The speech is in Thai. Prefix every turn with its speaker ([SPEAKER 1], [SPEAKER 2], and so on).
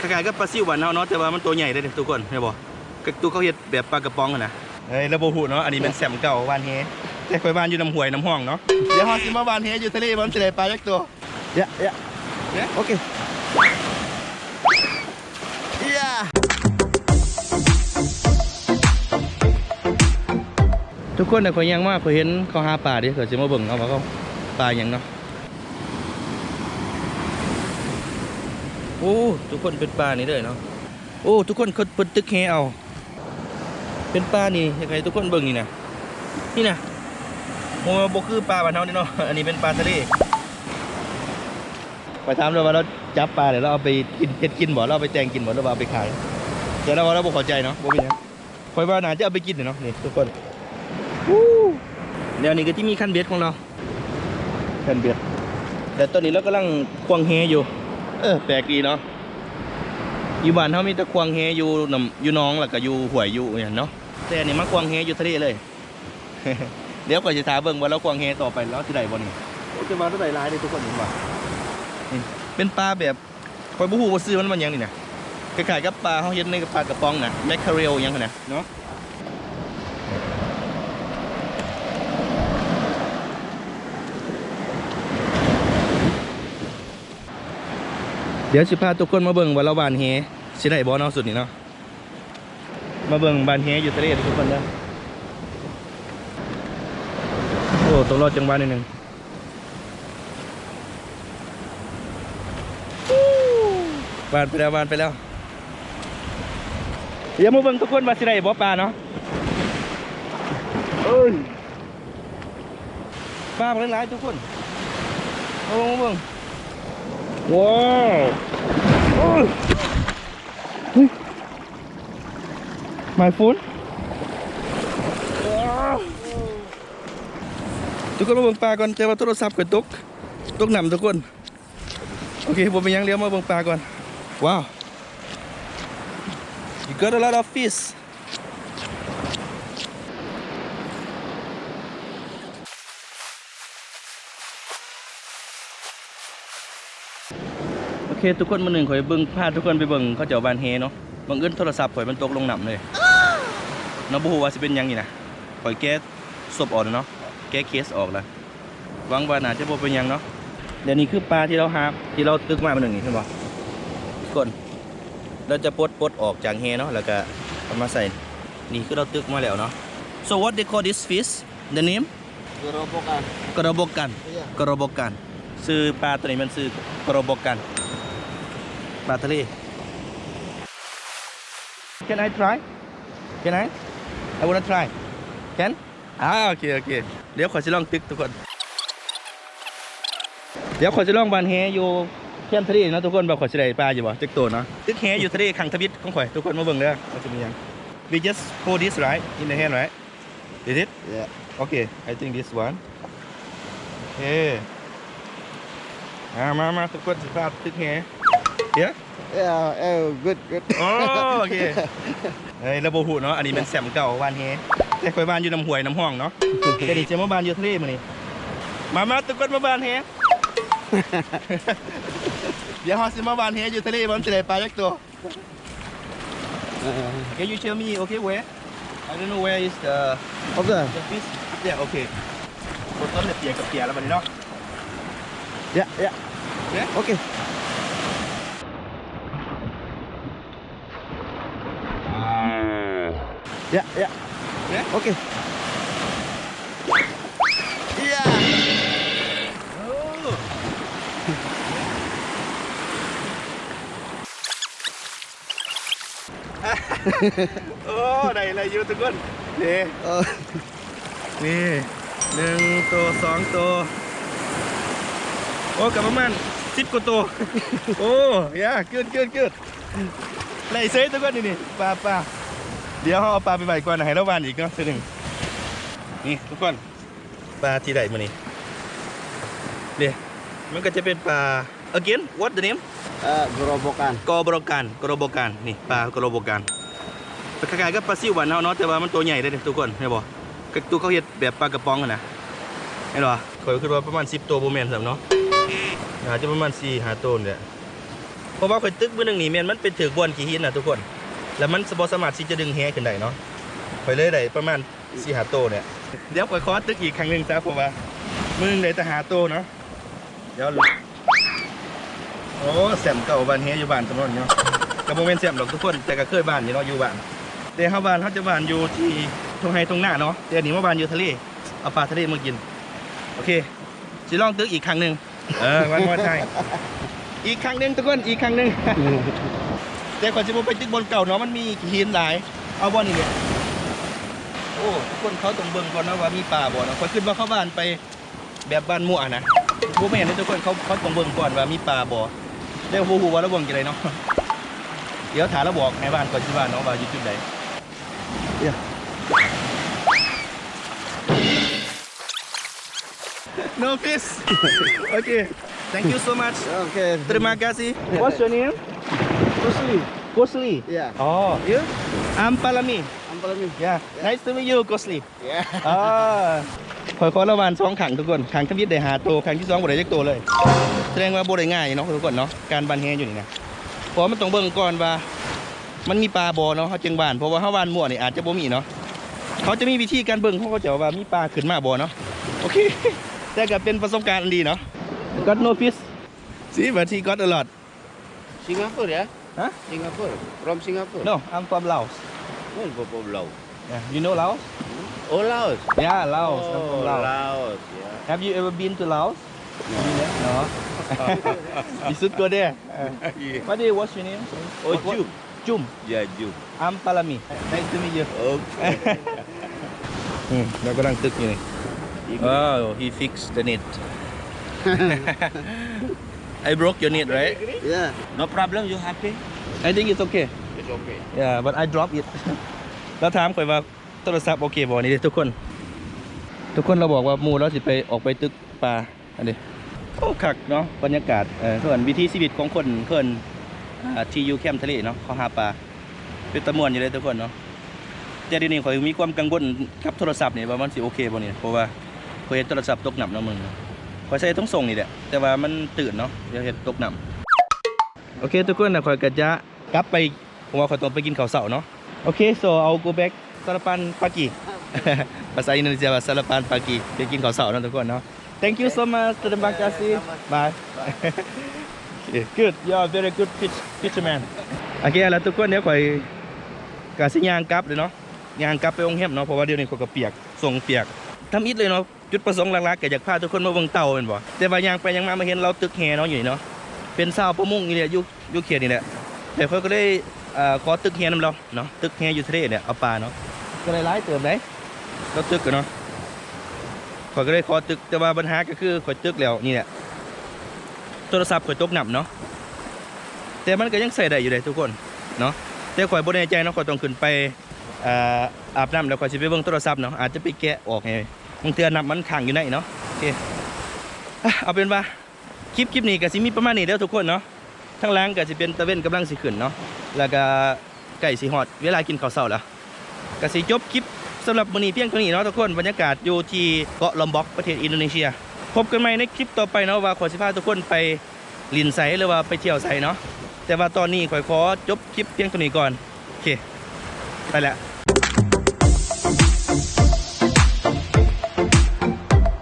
[SPEAKER 1] คล้ายๆกับปลาซิวบ้านเฮาเนาะแต่ว่ามันตัวใหญ่ได้อทุกคนเห็นบ่กตัวเขาเฮ็ดแบบปลากระป๋องอะนะเฮ้ยแล้วบ่ฮู้เนาะอันนี้เป็นแซมเก่าบ้านเฮแต่ข่อยบ้านอยู่น้ำห้วยน้ำห้องเนาะเดี๋ยวเฮาสิมาบ้านเฮอยู่ทะเลมันสิได้ปลาจักตัว
[SPEAKER 2] Ja, ja.
[SPEAKER 1] Ja?
[SPEAKER 2] Oké. Ja.
[SPEAKER 1] ทุกคนน่ะข่อยยังมาข่อยเห็นเขาหาปลาดิข่อยสิมาเบิ่งเอาว่าเขาปลาหยังเนาะ โอ้ทุกคนเป็นปลานี่เด้อเนาะโอ้ทุกคนเขาเปิดตึกแฮเอา เป็นปลานี่ยังไงทุกคนเบิ่งนี่นะนี่นะโมบคือปลาบ้านเฮานี่เนาะอันนี้เป็นปลาทะเลไปถามเลยว่าเราจับปลาเดี๋ยวเราเอาไปกินเฮ็ดกินบ่เราเอาไปแจงกินบ่หรือว่าเอาไปขายเดี๋ยวเราว่าเราบ่เข้าใจเนาะบ่เป็นหยังคอยว่าน่าจะเอาไปกินเนาะนี่ทุกคนเดี๋ยวนี้ก็ที่มีคันเบ็ดของเราคันเบ็ดแต่ตอนนี้เรากำลังควงเฮอยู่ เออแปลกดีเนาะอยู่บ้านเฮามีแต่ควงเฮอยู่นํอยู่หน้องแล้วก็อยู่ห้วยอยู่อย่างเนาะแต่อันนี้มาควงเฮอยู่ทะเลเลย เดี๋ยวก่อนจะถามเบิ่งว่าเราควงเฮต่อไปแล้วสิได้บ่นี่โอ้จะมาเท่าไหร่หลายเลยทุกคนเห็นบ่นี่เป็นปลาแบบคอยบ่ฮู้ว่าซื้อมันมันหยังนี่นะคล้ายๆกับปลาเฮาเฮ็ดในปลากระป๋องน่ะแมคเคาเรลหยังหั่นน่ะเนาะ เดี๋ยวสิพาทุกคนมาเบิ่งว่าเราบานเฮสิได้บ่เนาะสุดนี่เนาะมาเบิ่งบานเฮอยู่ทะเลทุกคนเด้อโอ้ต้องรอดจังหวะนิดนึงบานไปแล้วบานไปแล้วเดี๋ยวมาเบิ่งทุกคนมาสิได้บ่ปลาเนาะเอ้ยปลาหลายๆทุกคนมาเบิ่งมาเบิ่ง ว้าวโอ้ยเฮ้ย my phone ว้าวทุกคนมาเบิ่งปลาก่อนแต่ว่าโทรศัพท์ก็ตกตกหนำทุกคน โอเคผมไปยังเลี้ยวมาเบิ่งปลาก่อน ว้าว you got a lot of fish เคทุกคนมาหนึ่งข่อยเบิ่งพาทุกคนไปเบิ่งเขาเจ้าบานเฮเนาะบังเอิญโทรศัพท์ข่อยมันตกลงหนำเลยน้องบ่ฮู้ว่าสิเป็นหยังนี่นะข่อยแก้ศพออกแล้วเนาะแก้เคสออกแล้วหวังว่าน่าจะบ่เป็นหยังเนาะเดี๋ยวนี้คือปลาที่เราหาที่เราตึกมาเป็นอย่างนี้เห็นบ่ทุกคนเราจะปลดปลดออกจากเฮเนาะแล้วก็เอามาใส่นี่คือเราตึกมาแล้วเนาะ so what they call this fish the name
[SPEAKER 2] Gerobokan.
[SPEAKER 1] กระบอกกัน
[SPEAKER 2] Iya.
[SPEAKER 1] กระบอกกันซื้อปลาตัวนี้มันซื้อกระบอกกัน ปลาทะเล Can I try Can I I wanna try Can อ่าโอเคโอเคเดี๋ยวขอจะลองตึกทุกคน เดี๋ยวขอจะลองบานแฮอยู่แคมป์ทะเลเนาะทุกคนบอกขอจะได้ปลาอยู่บ่ตึกโตเนาะตึกแฮอยู่ทะเลขังทวิตของข่อยทุกคนมาเบิ่งเด้อว่าจะมีหยัง We just hold this right in the hand right Is it
[SPEAKER 2] Ya.
[SPEAKER 1] Okay, I think this one. Okay. มามามาทุกคนสิพาตึกแฮ เดี๋ยว
[SPEAKER 2] Ya, eh good good.
[SPEAKER 1] อ๋อโอเคเฮ้ยระบบหูเนาะอันนี้เป็นแซมเก่าบ้านเฮแต่คอยบ้านอยู่น้ำห้วยน้ำห้องเนาะแต่นี่จะมาบ้านอยู่ทะเลมานี่มามาทุกคนมาบ้านเฮ เดี๋ยวเราสิมาบ้านเฮอยู่ทะเลมันจะได้ปลาจักตัว
[SPEAKER 2] Eh,
[SPEAKER 1] Can you tell me okay where I don't know where is the
[SPEAKER 2] Oke.
[SPEAKER 1] the fish yeah okay คนต้นเนี่ยเปียกกับเปียกแล้วมันนี่เนาะ
[SPEAKER 2] Ya, ya.
[SPEAKER 1] Ya?
[SPEAKER 2] Oke. Ya, ya.
[SPEAKER 1] Ya?
[SPEAKER 2] Oke. Iya.
[SPEAKER 1] โอ้ได้อะไรอยู่ทุกคนนี่
[SPEAKER 2] Oh.
[SPEAKER 1] นี่หนึ่งตัวสองตัวโอ้กับประมาณสิบกว่าตัวโอ้ยาเกินเกินเกินไล่เซ่ทุกคนนี่นี่ปลาปลา เดี๋ยวเขาเอาปลาไปไว้ก่อนนะให้เราวานอีกเนาะทีหนึ่งนี่ทุกคนปลาที่ใดมานี่เดี๋ยวมันก็จะเป็นปลา again what the name
[SPEAKER 2] Eh, gerobokan.
[SPEAKER 1] กอบรกันกรบกันนี่ปลากรบกันคล้ายๆกับปลาซิวบ้านเฮาเนาะแต่ว่ามันตัวใหญ่ได้อทุกคนเห็นบ่ก็ตัวเขาเฮ็ดแบบปลากระป๋องอะนะเห็นบ่ข่อยคิดว่าประมาณ10ตัวบ่แม่นซ้ํเนาะน่าจะประมาณ4 5ตัวนี่แหละราะว่าข่อยตึกมื้อหนึงนี่แม่นมันเป็นถือกบวนขี้หินน่ะทุกคน แล้วมันบสามารถที่จะดึงแฮขึ้นได้เนาะข่อยเลยได้ประมาณ4 5โตเนี่ย เดี๋ยวข่อยขอตึกอีกครั้งหนึ่งซะเพราะว่ามึงได้แต่หาโตเนาะเดี๋ยวโอ้แซมเก่าบ้านแฮอยู่บ้านสำนวนเนาะก็บ่แม่นแซมดอกทุกคนแต่ก็เคยบ้านอยู่เนาะอยู่บ้านแต่เฮาบ้านเฮาจะบ้านอยู่ที่ทุ่งไร่ทุ่งนาเนาะแต่อันนี้มาบ้านอยู่ทะเลเอาปลาทะเลมากิน โอเคสิลองตึกอีกครั้งหนึ่งเออวันมอไทยอีกครั้งหนึ่งทุกคนอีกครั้งหนึ่ง แต่ก่อนจะไปตึกบนเก่าเนาะมันมีหินหลาย เอาบ่อนี่เนี่ยโอ้ทุกคนเขาต้องเบิ่งก่อนนะว่ามีป่าบ่เนาะคอยขึ้นว่าเข้าบ้านไปแบบบ้านมั่วนะผู้ไม่เห็นนะทุกคนเขาเขาต้องเบิ่งก่อนว่ามีป่าบ่เดี๋ยวผู้ฮู้ว่าเราเบิ่งจังไดเนาะเดี๋ยวถามเราบอกในบ้านก่อนสิว่าเนาะว่าอยู่จุดใด No fish. okay. Thank you so much.
[SPEAKER 2] Okay.
[SPEAKER 1] Terima kasih. What's your name?
[SPEAKER 2] Kusli.
[SPEAKER 1] Kosli.
[SPEAKER 2] Yeah.
[SPEAKER 1] Oh, you? I'm Palami.
[SPEAKER 2] Ampalami.
[SPEAKER 1] Yeah. Nice to meet you, Kosli.
[SPEAKER 2] Yeah.
[SPEAKER 1] อ่าคอยขอระวานสองขังทุกคนขังทวิตได้หาตัวขังที่สองบ่ได้จักตัวเลย แสดงว่าบ่ได้ง่ายเนาะทุกคนเนาะการบันแฮอยู่นี่นะเพราะมันต้องเบิ่งก่อนว่า มันมีปลาบ่เนาะเฮาจึงบานเพราะว่าเฮาบานมั่วนี่อาจจะบ่มีเนาะเขาจะมีวิธีการเบิ่งเขาก็จะว่ามีปลาขึ้นมาบ่เนาะโอเคแต่ก็เป็นประสบการณ์อันดีเนาะ got no fish see but he got a lot
[SPEAKER 2] Singapore ya? Singapore. From Singapore.
[SPEAKER 1] No, I'm from Laos.
[SPEAKER 2] Well, from Laos.
[SPEAKER 1] Yeah. You know Laos?
[SPEAKER 2] Oh, Laos.
[SPEAKER 1] Yeah, Laos.
[SPEAKER 2] Oh, I'm
[SPEAKER 1] from oh, Laos.
[SPEAKER 2] Laos. Yeah.
[SPEAKER 1] Have you ever been to Laos? No. no. you should go there.
[SPEAKER 2] Yeah.
[SPEAKER 1] What do you, what's your name?
[SPEAKER 2] Oh,
[SPEAKER 1] what,
[SPEAKER 2] Jum.
[SPEAKER 1] Jum.
[SPEAKER 2] Yeah, Jum.
[SPEAKER 1] I'm Palami. Nice to meet you.
[SPEAKER 2] Okay.
[SPEAKER 1] hmm, nagkarang tuk yun eh. Oh, he fixed the net. I broke your net right
[SPEAKER 2] yeah. No problem. You happy?
[SPEAKER 1] I think it's okay
[SPEAKER 2] It's okay.
[SPEAKER 1] yeah but I drop it แล้วถามข่อยว่าโทรศัพท์โอเคบ่นี่เด้ทุกคน ทุกคนเราบอกว่าหมู่เราสิไปออกไปตึกป่าอันนี้โอ้คักเนาะบรรยากาศเออส่วนวิถีชีวิตของคนเพิ่นอ่าที่อยู่แคมป์ทะเลเนาะเขาหาปลาเป็นตะมวนอยู่เลยทุกคนเนาะแต่เดี๋ยวนี้ข่อยมีความกังวลกับโทรศัพท์นี่ว่ามันสิโอเคบ่นี่เพราะว่าข่อยเห็นโทรศัพท์ตกน้ำเนาะมึง ข่อยใช้ต้องส่งนี่แหละแต่ว่ามันตื่นเนาะเดี๋ยวเฮ็ดตกน้ำโอเคทุกคนนะข่อยก็จะกลับไปผมว่าข่อยต้องไปกินข้าวเช้าเนาะโอเค so I'll go back สารปันปากีภาษาอินโดนีเซียว่าสารปันปากีไปกินข้าวเช้าเนาะทุกคนเนาะ thank you so much terima kasih bye good you are very good pitch pitchman โอเคแล้วทุกคนเดี๋ยวข่อยกาสิยางกลับเลยเนาะยางกลับไปองค์แฮมเนาะเพราะว่าเดี๋ยวนี้ข่อยก็เปียกส่งเปียกทำอิดเลยเนาะ จุดประสงค์หลักๆก็อยากพาทุกคนมาเบิ่งเต่าเป็นบ่แต่ว่ายางไปย่างมามาเห็นเราตึกแฮเนาะอยู่นี่เนาะเป็นสาวประมงนี่แหละอยู่อยู่เขตนี่แหละแต่ข่อยก็ได้อ่าขอตึกแฮนำเราเนาะตึกแฮอยู่ทะเลเนี่ยเอาปลาเนาะก็ได้หลายเติมได้เราตึกกันเนาะข่อยก็ได้ขอตึกแต่ว่าปัญหาก็คือข่อยตึกแล้วนี่แหละโทรศัพท์ข่อยตกหนับเนาะแต่มันก็ยังใส่ได้อยู่เลยทุกคนเนาะแต่ข่อยบ่แน่ใจเนาะข่อยต้องขึ้นไป อาบน้ำแล้วข่อยสิไปเบิ่งโทรศัพท์เนาะอาจจะไปแกะออกไงบางเทื่อนับมันขังอยู่ในเนาะโอเคอะเอาเป็นว่าคลิปคลิปนี้ก็สิมีประมาณนี้เด้อทุกคนเนาะทั้งแรงก็สิเป็นตะเวนกำลังสิขึ้นเนาะแล้วก็ใกล้สิฮอดเวลากินข้าวเช้าแล้วก็สิจบคลิปสำหรับมื้อนี้เพียงเท่านี้เนาะทุกคนบรรยากาศอยู่ที่เกาะลอมบ็อกประเทศอินโดนีเซีย พบกันใหม่ในคลิปต่อไปเนาะว่าขอสิพาทุกคนไปลินไซหรือว่าไปเที่ยวไซเนาะแต่ว่าตอนนี้ขอขอจบคลิปเพียงเท่านี้ก่อนโอเคไปแล้ว